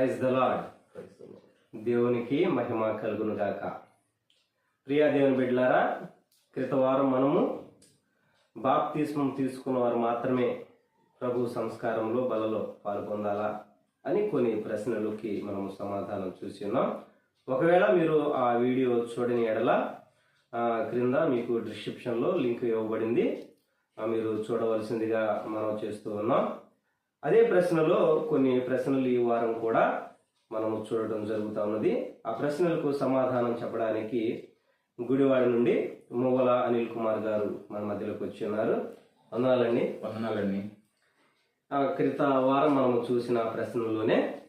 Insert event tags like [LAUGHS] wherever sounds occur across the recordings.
Praise the lord దేవునికి మహిమ కలుగును గాక ప్రియా దేవుని బిడ్డలారా క్రిత వారం మనము బాప్తిస్మం తీసుకున్న వారు మాత్రమే ప్రభు సంస్కారంలో బలలో పాల్గొందాలా అని కొన్ని ప్రశ్నలకి మనం సమాధానం చూసి ఉన్నాం. ఒకవేళ మీరు ఆ వీడియో చూడని ఎడల క్రింద మీకు డిస్క్రిప్షన్లో లింక్ ఇవ్వబడింది. మీరు చూడవలసిందిగా మనం చేస్తూ ఉన్నాం. అదే ప్రశ్నలో కొన్ని ప్రశ్నలు ఈ వారం కూడా మనము చూడటం జరుగుతూ ఉన్నది. ఆ ప్రశ్నలకు సమాధానం చెప్పడానికి గుడివాడ నుండి మువ్వల అనిల్ కుమార్ గారు మన మధ్యలోకి వచ్చి ఉన్నారు. వందనాలండి. వందనాలండి. ఆ, క్రిత వారం మనము చూసిన ప్రశ్నలోనే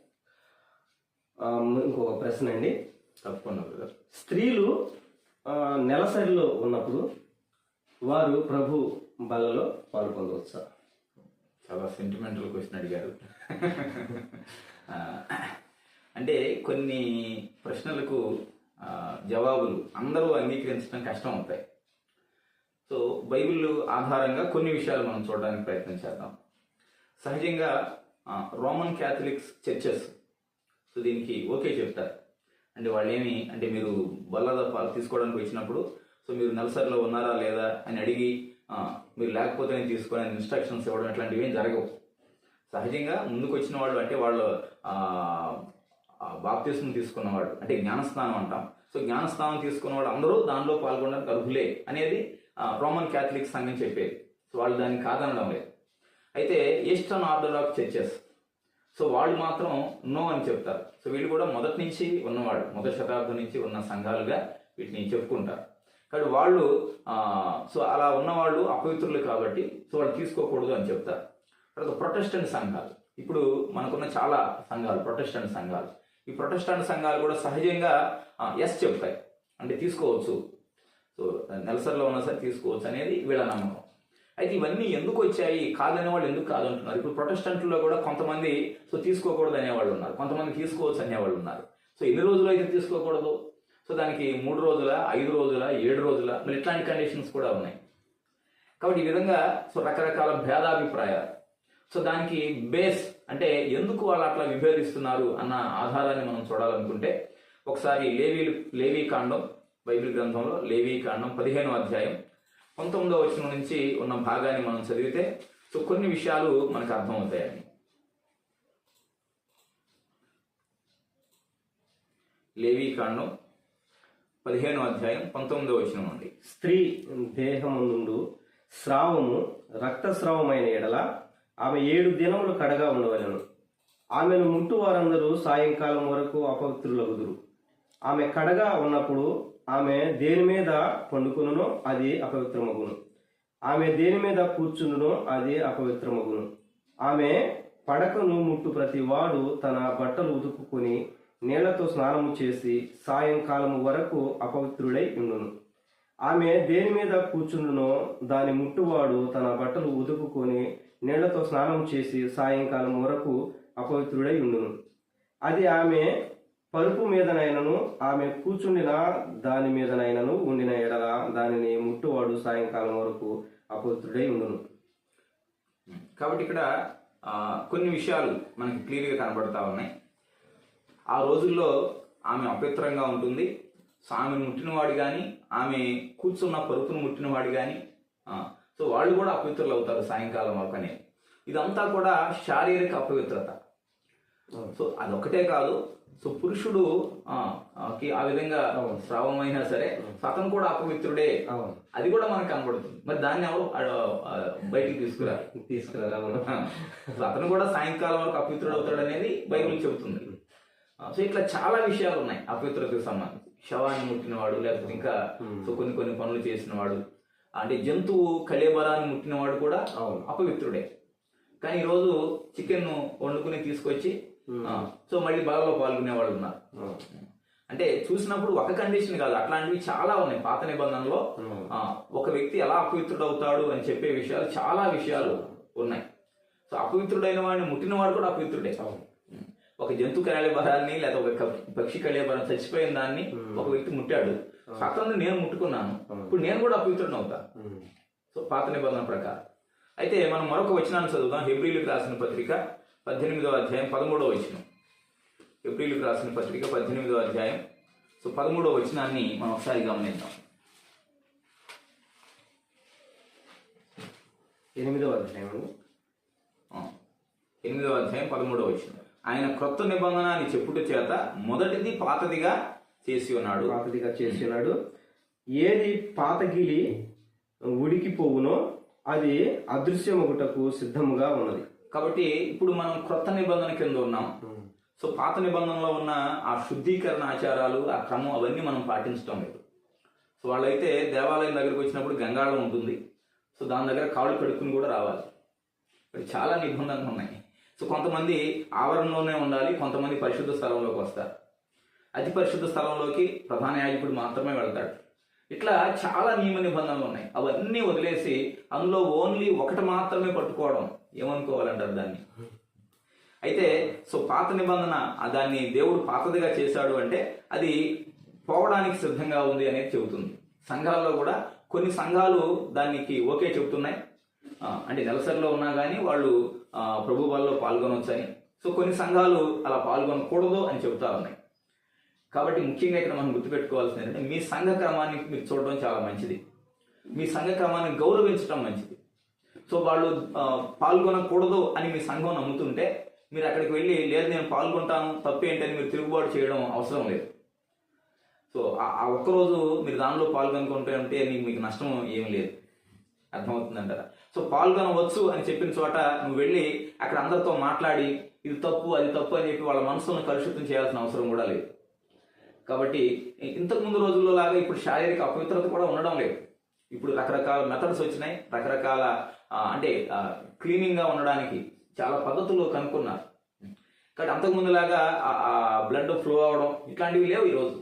ఇంకొక ప్రశ్న అండి. తప్పకుండా బ్రదర్. స్త్రీలు నెలసరిలో ఉన్నప్పుడు వారు ప్రభు బలలో పాల్గొనవచ్చా చాలా సెంటిమెంటల్ క్వశ్చన్ అడిగారు. అంటే కొన్ని ప్రశ్నలకు జవాబులు అందరూ అంగీకరించడం కష్టం అవుతాయి. సో బైబిల్ ఆధారంగా కొన్ని విషయాలు మనం చూడడానికి ప్రయత్నం చేద్దాం. సహజంగా రోమన్ క్యాథలిక్స్ చర్చెస్ సో దీనికి ఓకే చెప్తారు. అంటే వాళ్ళు ఏమి అంటే మీరు బల్లద తీసుకోవడానికి వచ్చినప్పుడు సో మీరు నెలసరిలో ఉన్నారా లేదా అని అడిగి మీరు లేకపోతే నేను తీసుకునే ఇన్స్ట్రక్షన్స్ ఇవ్వడం ఇట్లాంటివి ఏం జరగవు. సహజంగా ముందుకు వచ్చిన వాళ్ళు అంటే వాళ్ళు బాప్తిస్మం తీసుకున్నవాడు అంటే జ్ఞానస్నానం అంటాం. సో జ్ఞానస్నానం తీసుకున్న వాళ్ళు అందరూ దానిలో పాల్గొనడానికి అర్హులే అనేది రోమన్ క్యాథలిక్ సంఘం చెప్పేది. సో వాళ్ళు దాన్ని కాదనడం లేదు. అయితే Eastern order of churches so వాళ్ళు మాత్రం నో అని చెప్తారు. సో వీళ్ళు కూడా మొదటి నుంచి ఉన్నవాళ్ళు. మొదటి శతాబ్దం నుంచి ఉన్న సంఘాలుగా వీటిని చెప్పుకుంటారు. కాబట్టి వాళ్ళు సో అలా ఉన్నవాళ్ళు అపవిత్రులు కాబట్టి సో వాళ్ళు తీసుకోకూడదు అని చెప్తారు. తర్వాత ప్రొటెస్టెంట్ సంఘాలు. ఇప్పుడు మనకున్న చాలా సంఘాలు ప్రొటెస్టెంట్ సంఘాలు. ఈ ప్రొటెస్టెంట్ సంఘాలు కూడా సహజంగా ఎస్ చెప్తాయి. అంటే తీసుకోవచ్చు. సో నెలసరిలో ఉన్నా సరే తీసుకోవచ్చు అనేది వీళ్ళ నమ్మకం. అయితే ఇవన్నీ ఎందుకు వచ్చాయి? కాదనే వాళ్ళు ఎందుకు కాదంటున్నారు? ఇప్పుడు ప్రొటెస్టెంట్లో కూడా కొంతమంది సో తీసుకోకూడదు అనేవాళ్ళు ఉన్నారు. కొంతమంది తీసుకోవచ్చు అనేవాళ్ళు ఉన్నారు. సో ఎన్ని రోజులు అయితే తీసుకోకూడదు? సో దానికి మూడు రోజుల ఐదు రోజుల ఏడు రోజుల మరి ఇట్లాంటి కండిషన్స్ కూడా ఉన్నాయి. కాబట్టి ఈ విధంగా సో రకరకాల భేదాభిప్రాయాలు. సో దానికి బేస్ అంటే ఎందుకు వాళ్ళు అట్లా విభేదిస్తున్నారు అన్న ఆధారాన్ని మనం చూడాలనుకుంటే ఒకసారి లేవీ లేవీ కాండం బైబిల్ గ్రంథంలో లేవీ కాండం పదిహేనో అధ్యాయం పంతొమ్మిదో వచనం నుంచి ఉన్న భాగాన్ని మనం చదివితే సో కొన్ని విషయాలు మనకు అర్థమవుతాయని లేవీ కాండం పదిహేనో అధ్యాయం పంతొమ్మిదో వచనం అండి. స్త్రీ దేహముండు స్రావము రక్తస్రావమైన ఎడల ఆమె ఏడు దినములు కడగా ఉండవలను. ఆమెను ముట్టు వారందరూ సాయంకాలం వరకు అపవిత్రులగుదురు. ఆమె కడగా ఉన్నప్పుడు ఆమె దేని మీద పండుకునునో అది అపవిత్రమగును. ఆమె దేని మీద కూర్చునునో అది అపవిత్రమగును. ఆమె పడకను ముట్టు ప్రతి వాడు తన బట్టలు ఉతుకుని నీళ్ళతో స్నానము చేసి సాయంకాలము వరకు అపవిత్రుడై ఉండును. ఆమె దేని మీద కూర్చుండునో దాని ముట్టువాడు తన బట్టలు ఉదుకుకొని నీళ్ళతో స్నానం చేసి సాయంకాలం వరకు అపవిత్రుడై ఉండును. అది ఆమె పరుపు మీదనైనను ఆమె కూర్చుండిన దాని మీదనైనను ఉండిన ఎడల దానిని ముట్టువాడు సాయంకాలం వరకు అపవిత్రుడై ఉండును. కాబట్టి ఇక్కడ కొన్ని విషయాలు మనకి క్లియర్గా కనబడతా ఉన్నాయి. ఆ రోజుల్లో ఆమె అపవిత్రంగా ఉంటుంది. సో ఆమెను ముట్టినవాడు కానీ ఆమె కూర్చున్న పరుపును ముట్టినవాడు కానీ సో వాళ్ళు కూడా అపవిత్రులు అవుతారు సాయంకాలం వరకు అనేది ఇదంతా కూడా శారీరక అపవిత్రత. సో అదొకటే కాదు సో పురుషుడు ఆ, ఆ, కి ఆ విధంగా స్రావం అయినా సరే సో అతను కూడా అపవిత్రుడే. అది కూడా మనకు కనబడుతుంది. మరి దాన్ని ఎవరు బయటికి తీసుకురారు? తీసుకురా అవును. [LAUGHS] సో అతను కూడా సాయంకాలం వరకు అపవిత్రుడు అవుతాడు అనేది బైబిల్ చెబుతుంది. సో ఇట్లా చాలా విషయాలు ఉన్నాయి అపవిత్రతకు సంబంధించి. శవాన్ని ముట్టినవాడు లేకపోతే ఇంకా సో కొన్ని కొన్ని పనులు చేసినవాడు. అంటే జంతువు కళేబరాన్ని ముట్టినవాడు కూడా అవును. అపవిత్రుడే. కానీ ఈరోజు చికెన్ వండుకుని తీసుకొచ్చి సో మళ్ళీ బాగా పాల్గొనేవాళ్ళు ఉన్నారు. అంటే చూసినప్పుడు ఒక కండిషన్ కాదు అట్లాంటివి చాలా ఉన్నాయి పాత నిబంధనలో. ఒక వ్యక్తి ఎలా అపవిత్రుడు అవుతాడు అని చెప్పే విషయాలు చాలా విషయాలు ఉన్నాయి. సో అపవిత్రుడైన వాడిని ముట్టినవాడు కూడా అపవిత్రుడే. ఒక జంతు కళేబరాన్ని లేదా ఒక పక్షి కళేబరం చచ్చిపోయిన దాన్ని ఒక వ్యక్తి ముట్టాడు. సో అతను నేను ముట్టుకున్నాను. ఇప్పుడు నేను కూడా అపవిత్రుడిని అవుతాను ఉమ్. సో పాత నిబంధన ప్రకారం. అయితే మనం మరొక వచనాన్ని చదువుదాం. హెబ్రిలకు రాసిన పత్రిక పద్దెనిమిదవ అధ్యాయం పదమూడవ వచనం. ఏప్రిల్కి రాసిన పత్రిక పద్దెనిమిదో అధ్యాయం. సో పదమూడో వచనాన్ని మనం ఒకసారి గమనిద్దాం. ఎనిమిదవ అధ్యాయం ఎనిమిదవ అధ్యాయం పదమూడవ వచనం. ఆయన క్రొత్త నిబంధన అని చెప్పుట చేత మొదటిది పాతదిగా చేసి ఉన్నాడు. పాతదిగా చేసి ఉన్నాడు. ఏది పాతగిలి ఉడికిపోవునో అది అదృశ్యమగుటకు సిద్ధముగా ఉన్నది. కాబట్టి ఇప్పుడు మనం క్రొత్త నిబంధన కింద ఉన్నాం. సో పాత నిబంధనలో ఉన్న ఆ శుద్ధీకరణ ఆచారాలు ఆ క్రమం అవన్నీ మనం పాటించడం లేదు. సో వాళ్ళైతే దేవాలయం దగ్గరికి వచ్చినప్పుడు గంగాళం ఉంటుంది. సో దాని దగ్గర కాళ్ళు కడుక్కుని కూడా రావాలి. చాలా నిబంధనలు ఉన్నాయి. సో కొంతమంది ఆవరణలోనే ఉండాలి కొంతమంది పరిశుద్ధ స్థలంలోకి వస్తారు. అతి పరిశుద్ధ స్థలంలోకి ప్రధాన యాజకుడు మాత్రమే వెళ్తాడు. ఇట్లా చాలా నియమ నిబంధనలు ఉన్నాయి. అవన్నీ వదిలేసి అందులో ఓన్లీ ఒకటి మాత్రమే పట్టుకోవడం ఏమనుకోవాలంటారు దాన్ని? అయితే సో పాత నిబంధన దాన్ని దేవుడు పాతదిగా చేశాడు అంటే అది పోవడానికి సిద్ధంగా ఉంది అనేది చెబుతుంది. సంఘాల్లో కూడా కొన్ని సంఘాలు దానికి ఓకే చెబుతున్నాయి. అంటే నెలసరిలో ఉన్నా కానీ వాళ్ళు ప్రభు వాళ్ళలో పాల్గొనవచ్చని సో కొన్ని సంఘాలు అలా పాల్గొనకూడదు అని చెబుతా ఉన్నాయి. కాబట్టి ముఖ్యంగా ఇక్కడ మనం గుర్తుపెట్టుకోవాల్సింది ఏంటంటే మీ సంఘ క్రమాన్ని మీరు చూడడం చాలా మంచిది. మీ సంఘ క్రమాన్ని గౌరవించడం మంచిది. సో వాళ్ళు పాల్గొనకూడదు అని మీ సంఘం నమ్ముతుంటే మీరు అక్కడికి వెళ్ళి లేదు నేను పాల్గొంటాను తప్పు ఏంటని మీరు తిరుగుబాటు చేయడం అవసరం లేదు. సో ఆ- ఒక్కరోజు మీరు దానిలో పాల్గొనుకుంటే ఉంటే నీకు మీకు నష్టం ఏం లేదు. అర్థమవుతుందంటారా? సో పాల్గొనవచ్చు అని చెప్పిన చోట నువ్వు వెళ్ళి అక్కడ అందరితో మాట్లాడి ఇది తప్పు అది తప్పు అని చెప్పి వాళ్ళ మనసులను కలుషితం చేయాల్సిన అవసరం కూడా లేదు. కాబట్టి ఇంతకు ముందు రోజుల్లో లాగా ఇప్పుడు శారీరక అపవిత్రత కూడా ఉండడం లేదు. ఇప్పుడు రకరకాల మెథడ్స్ వచ్చినాయి రకరకాల అంటే క్లీనింగ్గా ఉండడానికి చాలా పద్ధతులు కనుక్కున్నారు. కాబట్టి అంతకుముందులాగా బ్లడ్ ఫ్లో అవడం ఇట్లాంటివి లేవు ఈరోజు.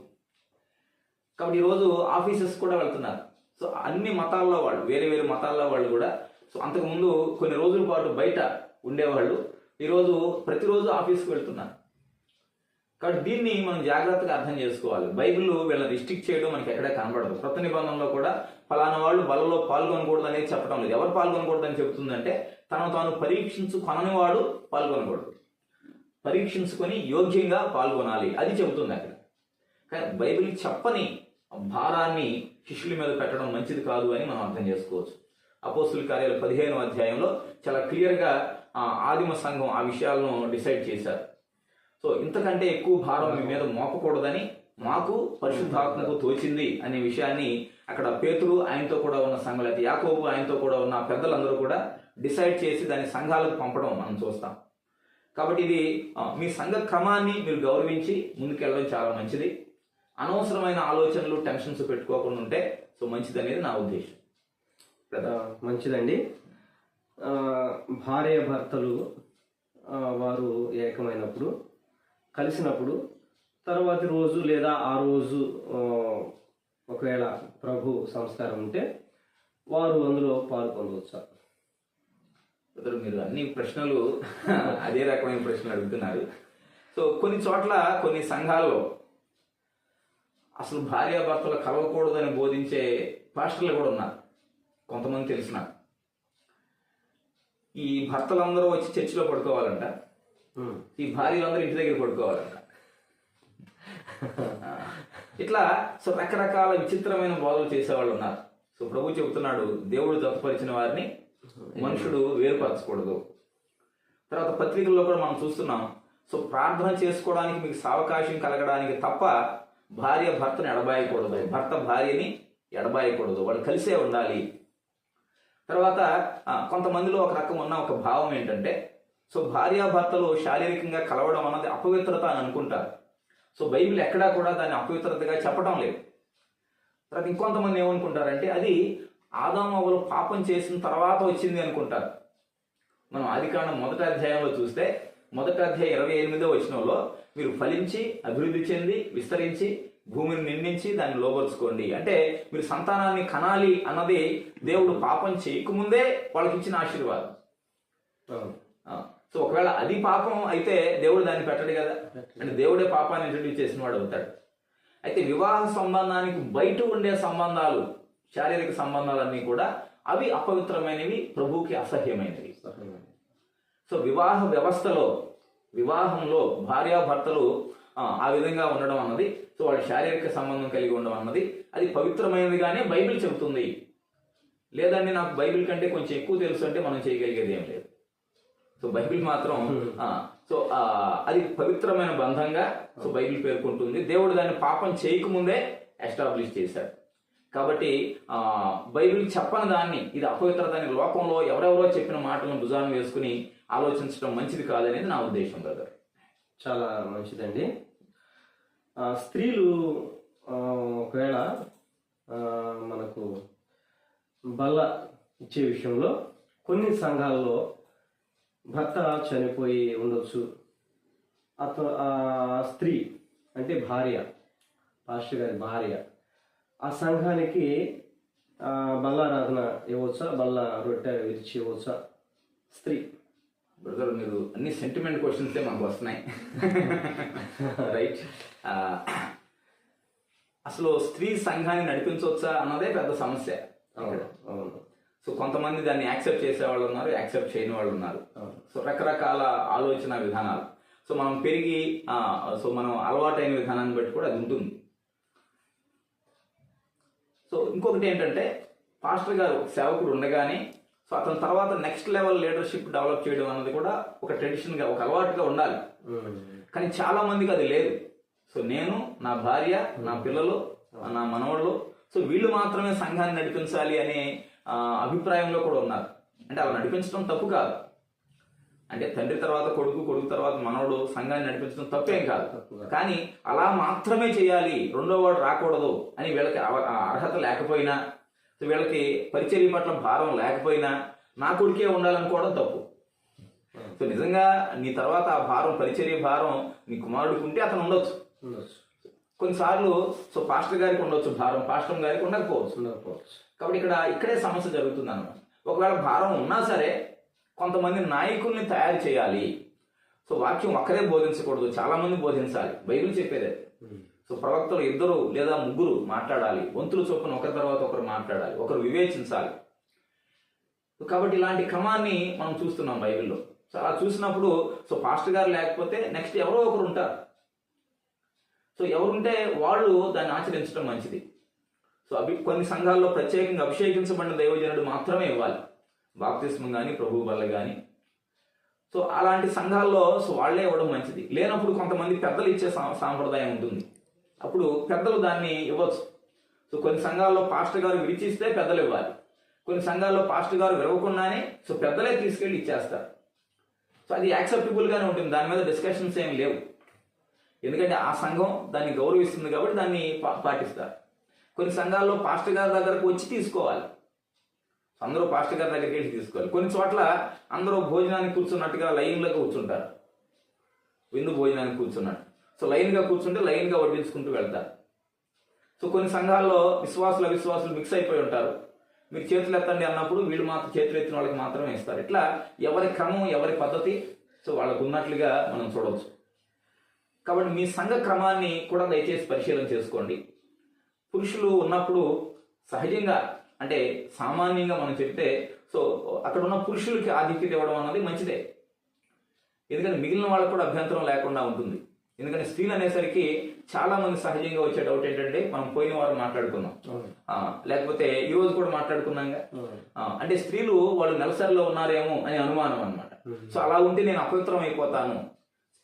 కాబట్టి ఈరోజు ఆఫీసెస్ కూడా వెళ్తున్నారు. సో అన్ని మతాల్లో వాళ్ళు వేరే వేరే మతాల్లో వాళ్ళు కూడా సో అంతకుముందు కొన్ని రోజుల పాటు బయట ఉండేవాళ్ళు. ఈరోజు ప్రతిరోజు ఆఫీస్కి వెళ్తున్నారు. కాబట్టి దీన్ని మనం జాగ్రత్తగా అర్థం చేసుకోవాలి. బైబిల్ వీళ్ళని రిస్ట్రిక్ట్ చేయడం మనకి ఎక్కడా కనబడదు. కొత్త నిబంధనలో కూడా ఫలానా వాళ్ళు బలలో పాల్గొనకూడదు అనేది చెప్పడం లేదు. ఎవరు పాల్గొనకూడదు అని చెప్తుందంటే తను తాను పరీక్షించు కొనని వాడు పాల్గొనకూడదు. పరీక్షించుకొని యోగ్యంగా పాల్గొనాలి. అది చెబుతుంది అక్కడ. కానీ బైబిల్ చెప్పని భారాన్ని శిష్యుల మీద పెట్టడం మంచిది కాదు అని మనం అర్థం చేసుకోవచ్చు. అపోస్తుల కార్యాలు పదిహేను అధ్యాయంలో చాలా క్లియర్గా ఆ, ఆదిమ సంఘం ఆ విషయాలను డిసైడ్ చేశారు. సో ఇంతకంటే ఎక్కువ భారం మీ మీద మోపకూడదని మాకు పరిశుద్ధాత్మకు తోచింది అనే విషయాన్ని అక్కడ పేతులు ఆయనతో కూడా ఉన్న సంఘాలు అయితే యాకోబు ఆయనతో కూడా ఉన్న పెద్దలందరూ కూడా డిసైడ్ చేసి దాని సంఘాలకు పంపడం మనం చూస్తాం. కాబట్టి ఇది మీ సంఘ క్రమాన్ని మీరు గౌరవించి ముందుకెళ్ళడం చాలా మంచిది. అనవసరమైన ఆలోచనలు టెన్షన్స్ పెట్టుకోకుండా ఉంటే సో మంచిది అనేది నా ఉద్దేశం. మంచిదండి. భార్య భర్తలు వారు ఏకమైనప్పుడు కలిసినప్పుడు తర్వాతి రోజు లేదా ఆ రోజు ఒకవేళ ప్రభు సంస్కారం ఉంటే వారు అందులో పాల్గొనవచ్చు బ్రదర్ మీరు అన్ని ప్రశ్నలు అదే రకమైన ప్రశ్నలు అడుగుతున్నారు. సో కొన్ని చోట్ల కొన్ని సంఘాల్లో అసలు భార్యాభర్తలు కలవకూడదని బోధించే పాస్టర్లు కూడా ఉన్నారు. కొంతమంది తెలిసిన ఈ భర్తలందరూ వచ్చి చర్చిలో పడుకోవాలంట. ఈ భార్యలందరూ ఇంటి దగ్గర పడుకోవాలంట. [LAUGHS] ఇట్లా సో రకరకాల విచిత్రమైన బోధలు చేసేవాళ్ళు ఉన్నారు. సో ప్రభు చెబుతున్నాడు దేవుడు జతపరిచిన వారిని మనుషుడు వేరుపరచకూడదు. తర్వాత పత్రికల్లో కూడా మనం చూస్తున్నాం. సో ప్రార్థన చేసుకోవడానికి మీకు సావకాశం కలగడానికి తప్ప భార్య భర్తను ఎడబాయకూడదు. భర్త భార్యని ఎడబాయకూడదు. వాళ్ళు కలిసే ఉండాలి. తర్వాత కొంతమందిలో ఒక రకం ఉన్న ఒక భావం ఏంటంటే సో భార్యాభర్తలు శారీరకంగా కలవడం అన్నది అపవిత్రత అని అనుకుంటారు. సో బైబిల్ ఎక్కడా కూడా దాన్ని అపవిత్రతగా చెప్పడం లేదు. తర్వాత ఇంకొంతమంది ఏమనుకుంటారంటే అది ఆదామవులు పాపం చేసిన తర్వాత వచ్చింది అనుకుంటారు. మనం ఆదికాండం మొదటి అధ్యాయంలో చూస్తే మొదటి అధ్యాయం ఇరవై ఎనిమిదో వచనంలో మీరు ఫలించి అభివృద్ధి చెంది విస్తరించి భూమిని నిండించి దాన్ని లోపరుచుకోండి అంటే మీరు సంతానాన్ని కనాలి అన్నది దేవుడు పాపం చేయకముందే వాళ్ళకి ఇచ్చిన ఆశీర్వాదం సో ఒకవేళ అది పాపం అయితే దేవుడు దాన్ని పెట్టడు కదా. అంటే దేవుడే పాపాన్ని ఇంట్రడ్యూస్ చేసిన వాడు అవుతాడు. అయితే వివాహ సంబంధానికి బయట ఉండే సంబంధాలు శారీరక సంబంధాలన్నీ కూడా అవి అపవిత్రమైనవి ప్రభువుకి అసహ్యమైనవి. సో వివాహ వ్యవస్థలో వివాహంలో భార్యాభర్తలు ఆ, విధంగా ఉండడం అన్నది సో వాళ్ళ శారీరక సంబంధం కలిగి ఉండడం అన్నది అది పవిత్రమైనదిగానే బైబిల్ చెబుతుంది. లేదండి నాకు బైబిల్ కంటే కొంచెం ఎక్కువ తెలుసు అంటే మనం చేయగలిగేది ఏం లేదు. సో బైబిల్ మాత్రం సో అది పవిత్రమైన బంధంగా సో బైబిల్ పేర్కొంటుంది. దేవుడు దాన్ని పాపం చేయకముందే ఎస్టాబ్లిష్ చేశాడు. కాబట్టి బైబిల్ చెప్పని దాన్ని ఇది అపవిత్రత అని లోకంలో ఎవరెవరో చెప్పిన మాటలను భుజాన్ని వేసుకుని ఆలోచించడం మంచిది కాదనేది నా ఉద్దేశం బ్రదర్ చాలా మంచిదండి. స్త్రీలు ఒకవేళ మనకు బల్ల ఇచ్చే విషయంలో కొన్ని సంఘాల్లో భర్త చనిపోయి ఉండొచ్చు. అత స్త్రీ అంటే భార్య పాస్టర్ గారి భార్య ఆ సంఘానికి బల్ల బల్లారాధన ఇవ్వచ్చా బల్ల రొట్టె విరిచి ఇవ్వచ్చా స్త్రీ. బ్రదర్ మీరు అన్ని సెంటిమెంట్ క్వశ్చన్స్ మాకు వస్తున్నాయి. రైట్ అసలు స్త్రీ సంఘాన్ని నడిపించవచ్చా అన్నదే పెద్ద సమస్య. సో కొంతమంది దాన్ని యాక్సెప్ట్ చేసే వాళ్ళు ఉన్నారు యాక్సెప్ట్ చేయని వాళ్ళు ఉన్నారు. సో రకరకాల ఆలోచన విధానాలు. సో మనం పెరిగి సో మనం అలవాటైన విధానాన్ని బట్టి కూడా అది ఉంటుంది. సో ఇంకొకటి ఏంటంటే పాస్టర్ గారు సేవకుడు ఉండగానే సో అతని తర్వాత నెక్స్ట్ లెవెల్ లీడర్షిప్ డెవలప్ చేయడం అన్నది కూడా ఒక ట్రెడిషన్గా ఒక అలవాటుగా ఉండాలి. ఉమ్. కానీ చాలా మందికి అది లేదు. సో నేను నా భార్య నా పిల్లలు నా మనవాళ్ళు సో వీళ్ళు మాత్రమే సంఘాన్ని నడిపించాలి అనే అభిప్రాయంలో కూడా ఉన్నారు. అంటే అలా నడిపించడం తప్పు కాదు. అంటే తండ్రి తర్వాత కొడుకు కొడుకు తర్వాత మనవడు సంఘాన్ని నడిపించడం తప్పేం కాదు. కానీ అలా మాత్రమే చేయాలి రెండో వాడు రాకూడదు అని వీళ్ళకి అర్హత లేకపోయినా సో వీళ్ళకి పరిచర్య పట్ల భారం లేకపోయినా నా కొడుకే ఉండాలనుకోవడం తప్పు. సో నిజంగా నీ తర్వాత ఆ భారం పరిచర్య భారం నీ కుమారుడికి ఉంటే అతను ఉండొచ్చు. కొన్నిసార్లు సో పాస్టర్ గారికి ఉండొచ్చు భారం పాస్టర్ గారికి ఉండకపోవచ్చు. ఉండకపోవచ్చు. కాబట్టి ఇక్కడ ఇక్కడే సమస్య జరుగుతుంది అన్నమాట ఒకవేళ భారం ఉన్నా సరే కొంతమంది నాయకుల్ని తయారు చేయాలి. సో వాక్యం ఒక్కరే బోధించకూడదు చాలా మంది బోధించాలి. బైబిల్ చెప్పేదే. సో ప్రవక్తలు ఇద్దరు లేదా ముగ్గురు మాట్లాడాలి. వంతులు చొప్పున ఒకరి తర్వాత ఒకరు మాట్లాడాలి. ఒకరు వివేచించాలి. కాబట్టి ఇలాంటి క్రమాన్ని మనం చూస్తున్నాం బైబిల్లో. సో అలా చూసినప్పుడు సో పాస్టర్ గారు లేకపోతే నెక్స్ట్ ఎవరో ఒకరు ఉంటారు. సో ఎవరుంటే వాళ్ళు దాన్ని ఆచరించడం మంచిది. సో అభి కొన్ని సంఘాల్లో ప్రత్యేకంగా అభిషేకించబడిన దైవజనుడు మాత్రమే ఇవ్వాలి. బాప్తిస్మం కానీ ప్రభు వల్ల కానీ సో అలాంటి సంఘాల్లో సో వాళ్ళే ఇవ్వడం మంచిది. లేనప్పుడు కొంతమంది పెద్దలు ఇచ్చే సా- సాంప్రదాయం ఉంటుంది. అప్పుడు పెద్దలు దాన్ని ఇవ్వచ్చు. సో కొన్ని సంఘాల్లో పాస్టర్ గారు విడిచిస్తే పెద్దలు ఇవ్వాలి. కొన్ని సంఘాల్లో పాస్టర్ గారు విరవకుండానే సో పెద్దలే తీసుకెళ్ళి ఇచ్చేస్తారు. సో అది యాక్సెప్టబుల్గానే ఉంటుంది. దాని మీద డిస్కషన్స్ ఏమి లేవు. ఎందుకంటే ఆ సంఘం దాన్ని గౌరవిస్తుంది కాబట్టి దాన్ని పా- పాటిస్తారు. కొన్ని సంఘాల్లో పాస్టర్ గారి దగ్గరకు వచ్చి తీసుకోవాలి. అందరూ పాస్టర్ గారి దగ్గరికి వెళ్ళి తీసుకోవాలి. కొన్ని చోట్ల అందరూ భోజనానికి కూర్చున్నట్టుగా లైన్లో కూర్చుంటారు. విందు భోజనానికి కూర్చున్నట్టు. సో లైన్గా కూర్చుంటే లైన్గా వడ్డించుకుంటూ వెళ్తారు. సో కొన్ని సంఘాల్లో విశ్వాసులు అవిశ్వాసులు మిక్స్ అయిపోయి ఉంటారు. మీరు చేతులు ఎత్తండి అన్నప్పుడు వీళ్ళు మాత్రం చేతులు ఎత్తిన వాళ్ళకి మాత్రమే ఇస్తారు. ఇట్లా ఎవరి క్రమం ఎవరి పద్ధతి సో వాళ్ళకు ఉన్నట్లుగా మనం చూడవచ్చు. కాబట్టి మీ సంఘ క్రమాన్ని కూడా దయచేసి పరిశీలన చేసుకోండి. పురుషులు ఉన్నప్పుడు సహజంగా అంటే సామాన్యంగా మనం చెప్తే సో అక్కడ ఉన్న పురుషులకి ఆధిక్యత ఇవ్వడం అన్నది మంచిదే. ఎందుకంటే మిగిలిన వాళ్ళకు కూడా అభ్యంతరం లేకుండా ఉంటుంది. ఎందుకంటే స్త్రీలు అనేసరికి చాలా మంది సహజంగా వచ్చే డౌట్ ఏంటంటే మనం పోయిన వారం మాట్లాడుకున్నాం లేకపోతే ఈ రోజు కూడా మాట్లాడుకున్నాగా అంటే స్త్రీలు వాళ్ళు నెలసరిలో ఉన్నారేమో అని అనుమానం అన్నమాట. సో అలా ఉంటే నేను అపవిత్రం అయిపోతాను.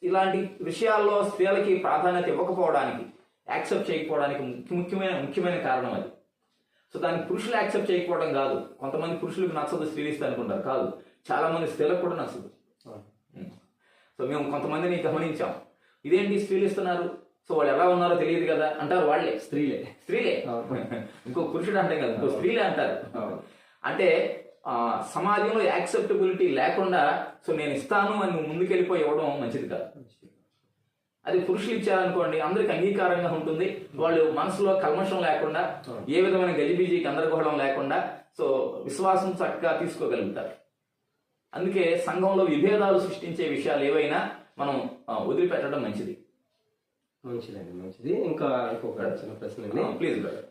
ఇలాంటి విషయాల్లో స్త్రీలకి ప్రాధాన్యత ఇవ్వకపోవడానికి యాక్సెప్ట్ చేయకపోవడానికి ముఖ్య- ముఖ్యమైన ముఖ్యమైన కారణం అది. సో దానికి పురుషులు యాక్సెప్ట్ చేయకపోవడం కాదు. కొంతమంది పురుషులకు నచ్చదు స్త్రీలు ఇస్తే అనుకుంటారు. కాదు. చాలా మంది స్త్రీలకు కూడా నచ్చదు. సో మేము కొంతమందిని గమనించాం. ఇదేంటి స్త్రీలు ఇస్తున్నారు? సో వాళ్ళు ఎలా ఉన్నారో తెలియదు కదా అంటారు వాళ్ళే. స్త్రీలే. స్త్రీలే. ఇంకో పురుషుడు అంటే కదా ఇంకో స్త్రీలే అంటారు. అంటే ఆ, సమాజంలో యాక్సెప్టబిలిటీ లేకుండా సో నేను ఇస్తాను అని ముందుకెళ్ళిపోయి ఇవ్వడం మంచిది కాదు. అది పురుషులు ఇచ్చారనుకోండి అందరికి అంగీకారంగా ఉంటుంది. వాళ్ళు మనసులో కల్మషం లేకుండా ఏ విధమైన గజిబిజి గందరగోళం లేకుండా సో విశ్వాసం చక్కగా తీసుకోగలుగుతారు. అందుకే సంఘంలో విభేదాలు సృష్టించే విషయాలు ఏవైనా మనం వదిలిపెట్టడం మంచిది. మంచిదండి మంచిది. ఇంకా ఇంకొక చిన్న ప్రశ్న అండి ప్లీజ్ బ్రదర్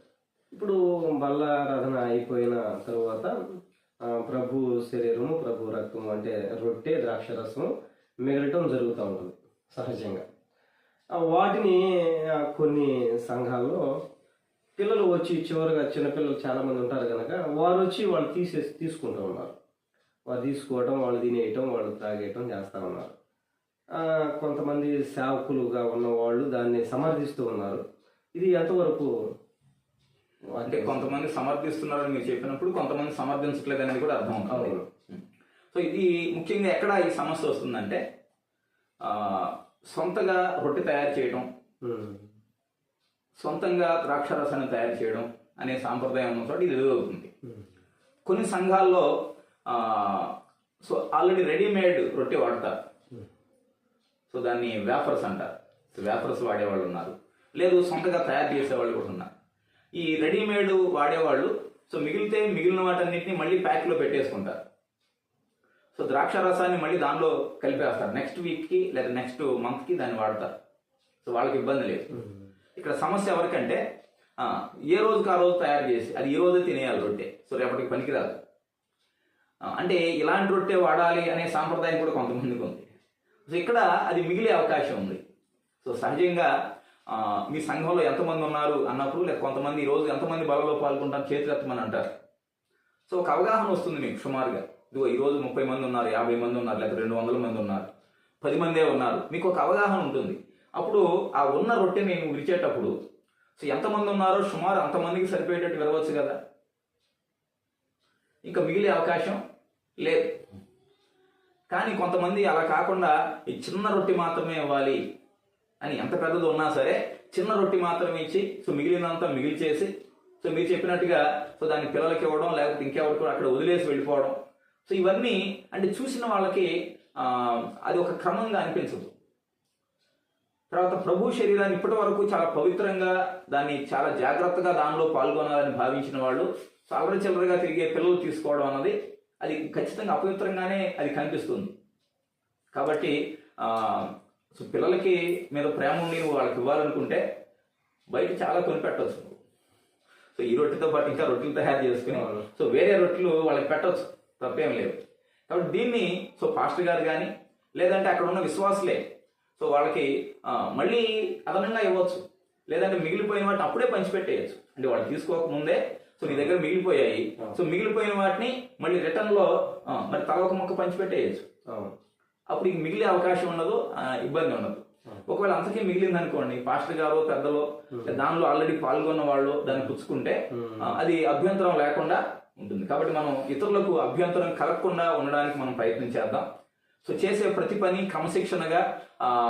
ఇప్పుడు బల్లారాధన అయిపోయిన తర్వాత ప్రభు శరీరము ప్రభు రక్తము అంటే రొట్టె ద్రాక్షరసము మిగలటం జరుగుతూ ఉంటుంది సహజంగా. వాటిని కొన్ని సంఘాల్లో పిల్లలు వచ్చి చివరిగా చిన్నపిల్లలు చాలా మంది ఉంటారు కనుక వారు వచ్చి వాళ్ళు తీసేసి తీసుకుంటూ ఉన్నారు. వారు తీసుకోవడం వాళ్ళు తినేయటం వాళ్ళు తాగేయటం చేస్తూ ఉన్నారు. కొంతమంది సేవకులుగా ఉన్న వాళ్ళు దాన్ని సమర్థిస్తూ ఉన్నారు ఇది ఎంతవరకు అంటే కొంతమంది సమర్థిస్తున్నారని మీరు చెప్పినప్పుడు కొంతమంది సమర్థించట్లేదు అనేది కూడా అర్థం అవుతుంది. సో ఇది ముఖ్యంగా ఎక్కడ ఈ సమస్య వస్తుందంటే సొంతగా రొట్టె తయారు చేయడం. సొంతంగా ద్రాక్షరసాన్ని తయారు చేయడం అనే సాంప్రదాయం ఉన్న చోట ఇది ఎదురవుతుంది. కొన్ని సంఘాల్లో సో ఆల్రెడీ రెడీమేడ్ రొట్టె వాడతారు సో దాన్ని వేఫర్స్ అంటారు. సో వేఫర్స్ వాడేవాళ్ళు ఉన్నారు. లేదు సొంతగా తయారు చేసేవాళ్ళు కూడా ఉన్నారు. ఈ రెడీమేడ్ వాడేవాళ్ళు సో మిగిలితే మిగిలిన వాటన్నిటిని మళ్ళీ ప్యాక్లో పెట్టేసుకుంటారు. సో ద్రాక్ష రసాన్ని మళ్ళీ దానిలో కలిపేస్తారు. నెక్స్ట్ వీక్కి లేదా నెక్స్ట్ మంత్కి దాన్ని వాడతారు. సో వాళ్ళకి ఇబ్బంది లేదు. ఇక్కడ సమస్య ఎవరికంటే ఏ రోజుకి ఆ రోజు తయారు చేసి అది ఈ రోజే తినేయాలి రొట్టె. సో రేపటికి పనికిరాదు. అంటే ఇలాంటి రొట్టె వాడాలి అనే సాంప్రదాయం కూడా కొంతమందికి ఉంది. సో ఇక్కడ అది మిగిలే అవకాశం ఉంది. సో సహజంగా మీ సంఘంలో ఎంతమంది ఉన్నారు అన్నప్పుడు లేక కొంతమంది ఈ రోజు ఎంతమంది బలలో పాల్గొంటారు చేతులెత్తమని అంటారు. సో ఒక అవగాహన వస్తుంది మీకు సుమారుగా. ఇదిగో ఈరోజు ముప్పై మంది ఉన్నారు యాభై మంది ఉన్నారు లేక రెండు వందల మంది ఉన్నారు పది మందే ఉన్నారు. మీకు ఒక అవగాహన ఉంటుంది. అప్పుడు ఆ ఉన్న రొట్టె నేను విరిచేటప్పుడు సో ఎంతమంది ఉన్నారో సుమారు అంతమందికి సరిపోయేటట్టు వెళ్ళవచ్చు కదా. ఇంకా మిగిలే అవకాశం లేదు. కానీ కొంతమంది అలా కాకుండా ఈ చిన్న రొట్టె మాత్రమే ఇవ్వాలి అని ఎంత పెద్దది ఉన్నా సరే చిన్న రొట్టె మాత్రమే ఇచ్చి సో మిగిలినంతా మిగిల్చేసి సో మీరు చెప్పినట్టుగా సో దాన్ని పిల్లలకి ఇవ్వడం లేకపోతే ఇంకెవరికి అక్కడ వదిలేసి వెళ్ళిపోవడం. సో ఇవన్నీ అంటే చూసిన వాళ్ళకి అది ఒక క్రమంగా అనిపించదు. తర్వాత ప్రభు శరీరాన్ని ఇప్పటి వరకు చాలా పవిత్రంగా దాన్ని చాలా జాగ్రత్తగా దానిలో పాల్గొనాలని భావించిన వాళ్ళు చల్లర చిల్లరగా తిరిగే పిల్లలు తీసుకోవడం అన్నది అది ఖచ్చితంగా అపవిత్రంగానే అది కనిపిస్తుంది. కాబట్టి సో పిల్లలకి మీద ప్రేమ ఉండి వాళ్ళకి ఇవ్వాలనుకుంటే బయట చాలా కొనిపెట్టవచ్చు సో ఈ రొట్టెతో పాటు ఇంకా రొట్టెలు తయారు చేసుకుని సో వేరే రొట్టెలు వాళ్ళకి పెట్టవచ్చు తప్పేం లేదు. కాబట్టి దీన్ని సో పాస్టర్ గారు కానీ లేదంటే అక్కడ ఉన్న విశ్వాసులే సో వాళ్ళకి మళ్ళీ అదనంగా ఇవ్వచ్చు. లేదంటే మిగిలిపోయిన వాటిని అప్పుడే పంచిపెట్టేయచ్చు. అంటే వాళ్ళు తీసుకోకముందే సో నీ దగ్గర మిగిలిపోయాయి. సో మిగిలిపోయిన వాటిని మళ్ళీ రిటర్న్లో మరి ఒక మొక్క పంచిపెట్టేయచ్చు. అప్పుడు ఇంక మిగిలే అవకాశం ఉండదు ఇబ్బంది ఉండదు. ఒకవేళ అంతకే మిగిలింది అనుకోండి పాస్టర్ గారు పెద్దలు దానిలో ఆల్రెడీ పాల్గొన్న వాళ్ళు దాన్ని పుచ్చుకుంటే అది అభ్యంతరం లేకుండా ఉంటుంది. కాబట్టి మనం ఇతరులకు అభ్యంతరం కలగకుండా ఉండడానికి మనం ప్రయత్నం చేద్దాం. సో చేసే ప్రతి పని క్రమశిక్షణగా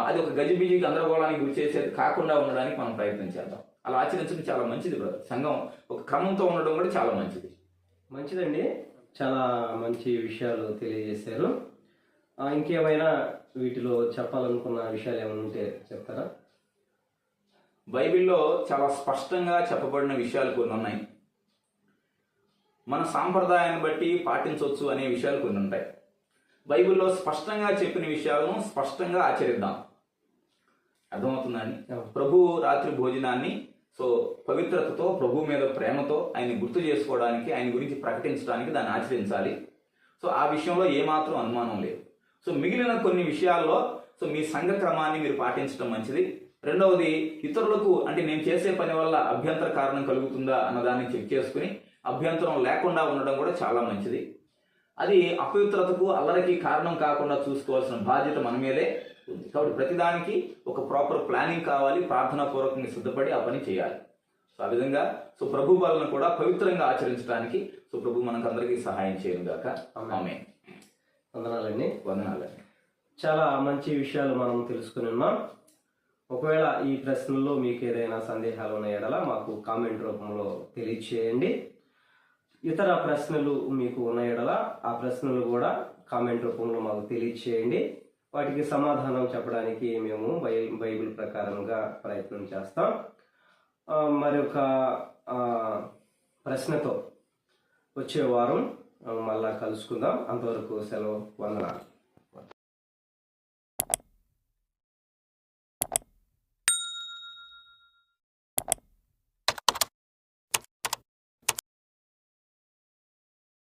అది ఒక గజిబిజి గందరగోళానికి గురి చేసేది కాకుండా ఉండడానికి మనం ప్రయత్నం చేద్దాం. అలా ఆచరించడం చాలా మంచిది బ్రదర్. సంఘం ఒక క్రమంతో ఉండడం కూడా చాలా మంచిది. మంచిదండి. చాలా మంచి విషయాలు తెలియజేశారు. ఇంకేమైనా వీటిలో చెప్పాలనుకున్న విషయాలు ఏమైనా ఉంటే చెప్తారా? బైబిల్లో చాలా స్పష్టంగా చెప్పబడిన విషయాలు కొన్ని ఉన్నాయి. మన సాంప్రదాయాన్ని బట్టి పాటించవచ్చు అనే విషయాలు కొన్ని ఉంటాయి. బైబిల్లో స్పష్టంగా చెప్పిన విషయాలను స్పష్టంగా ఆచరిద్దాం. అర్థమవుతుందండి. ప్రభు రాత్రి భోజనాన్ని సో పవిత్రతతో ప్రభు మీద ప్రేమతో ఆయన్ని గుర్తు చేసుకోవడానికి ఆయన గురించి ప్రకటించడానికి దాన్ని ఆచరించాలి. సో ఆ విషయంలో ఏమాత్రం అనుమానం లేదు. సో మిగిలిన కొన్ని విషయాల్లో సో మీ సంఘ క్రమాన్ని మీరు పాటించడం మంచిది. రెండవది ఇతరులకు అంటే నేను చేసే పని వల్ల అభ్యంతర కారణం కలుగుతుందా అన్నదాన్ని చెక్ చేసుకుని అభ్యంతరం లేకుండా ఉండడం కూడా చాలా మంచిది. అది అపవిత్రతకు అల్లరికి కారణం కాకుండా చూసుకోవాల్సిన బాధ్యత మన మీదే. ఉంది కాబట్టి ప్రతిదానికి ఒక ప్రాపర్ ప్లానింగ్ కావాలి ప్రార్థనా పూర్వకంగా సిద్ధపడి ఆ పని చేయాలి. సో ఆ విధంగా సో ప్రభు పాలన కూడా పవిత్రంగా ఆచరించడానికి సో ప్రభు మనకందరికీ సహాయం చేయను గాక. ఆమె వందనాలండి. వందనాలండి. చాలా మంచి విషయాలు మనం తెలుసుకుని ఉన్నాం. ఒకవేళ ఈ ప్రశ్నల్లో మీకు ఏదైనా సందేహాలు ఉన్న ఎడల మాకు కామెంట్ రూపంలో తెలియచేయండి. ఇతర ప్రశ్నలు మీకు ఉన్న ఎడల ఆ ప్రశ్నలు కూడా కామెంట్ రూపంలో మాకు తెలియచేయండి. వాటికి సమాధానం చెప్పడానికి మేము బై బైబిల్ ప్రకారంగా ప్రయత్నం చేస్తాం. మరొక ప్రశ్నతో వచ్చే వారం మళ్ళా కలుసుకుందాం. అంతవరకు సెలవు వందనాలు.